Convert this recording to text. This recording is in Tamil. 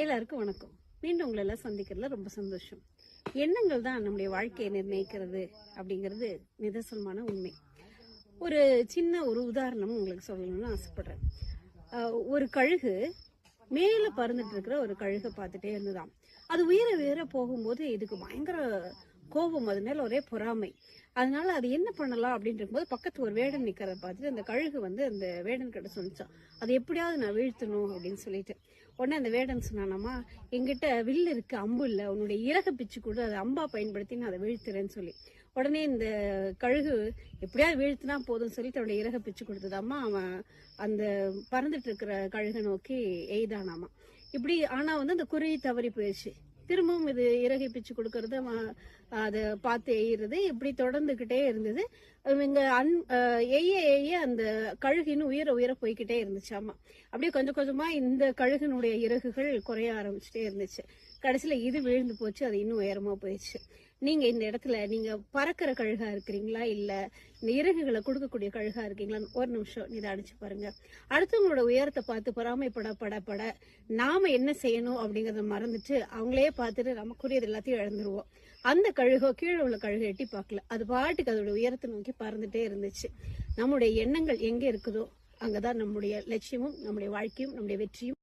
எல்லாருக்கும் வணக்கம். மீண்டும் உங்களை எல்லாம் சந்திக்கிறதுல ரொம்ப சந்தோஷம். எண்ணங்கள் தான் நம்முடைய வாழ்க்கையை நிர்ணயிக்கிறது அப்படிங்கிறது நிதர்சனமான உண்மை. ஒரு சின்ன ஒரு உதாரணம் உங்களுக்கு சொல்லணும்னு ஆசைப்படுறேன். ஒரு கழுகு மேல பறந்துட்டு இருக்கிற ஒரு கழுகை பார்த்துட்டே இருந்துதான் அது உயர உயர போகும்போது இதுக்கு பயங்கர கோபம் அது மேல ஒரே பொறாமை. அதனால அது என்ன பண்ணலாம் அப்படின்னு போது பக்கத்து ஒரு வேடன் நிக்கிறத பார்த்துட்டு அந்த கழுகு வந்து அந்த வேடன் கிட்ட சொல்லிச்சான். அது எப்படியாவது நான் வீழ்த்தணும் அப்படின்னு சொல்லிட்டு. உடனே அந்த வேடன் சொன்னானாமா எங்கிட்ட வில் இருக்கு அம்பு இல்லை. உன்னுடைய இறக பிச்சு கூட அதை அம்பா பயன்படுத்தி நான் அதை வீழ்த்துறேன்னு சொல்லி. உடனே இந்த கழுகு எப்படியாவது வீழ்த்தினா போதும் சொல்லி தன்னுடைய இறக பிச்சு கொடுத்ததாமா அவன் அந்த பறந்துட்டு இருக்கிற கழுகை நோக்கி எய்தானாமா. இப்படி ஆனா வந்து அந்த குருவி தவறி போயிடுச்சு. திரும்பவும் இது இறகை பிச்சு கொடுக்கறது அதை பார்த்து எய்கிறது இப்படி தொடர்ந்துகிட்டே இருந்தது. இவங்க அன் எய்ய எய்ய அந்த கழுகின்னு உயர உயர போய்கிட்டே இருந்துச்சாமா அப்படியே கொஞ்சம் கொஞ்சமா இந்த கழுகினுடைய இறகுகள் குறைய ஆரம்பிச்சுட்டே இருந்துச்சு. கடைசியில் இது விழுந்து போச்சு அது இன்னும் உயரமாக போயிடுச்சு. நீங்கள் இந்த இடத்துல நீங்கள் பறக்கிற கழுகாக இருக்கிறீங்களா? இல்லை இந்த இறகுகளை கொடுக்கக்கூடிய கழுகாக இருக்கீங்களான்னு ஒரு நிமிஷம் நிதானிச்சு பாருங்கள் அடுத்தவங்களோட உயரத்தை பார்த்து பொறாமைப்பட பட பட நாம என்ன செய்யணும் அப்படிங்கிறத மறந்துட்டு அவங்களே பார்த்துட்டு நமக்குரியது எல்லாத்தையும் இழந்துருவோம். அந்த கழுகோ கீழே உள்ள கழுகை எட்டி பார்க்கல. அது பாட்டுக்கு அதோட உயரத்தை நோக்கி பறந்துட்டே இருந்துச்சு. நம்முடைய எண்ணங்கள் எங்கே இருக்குதோ அங்கதான் நம்முடைய லட்சியமும் நம்முடைய வாழ்க்கையும் நம்முடைய வெற்றியும்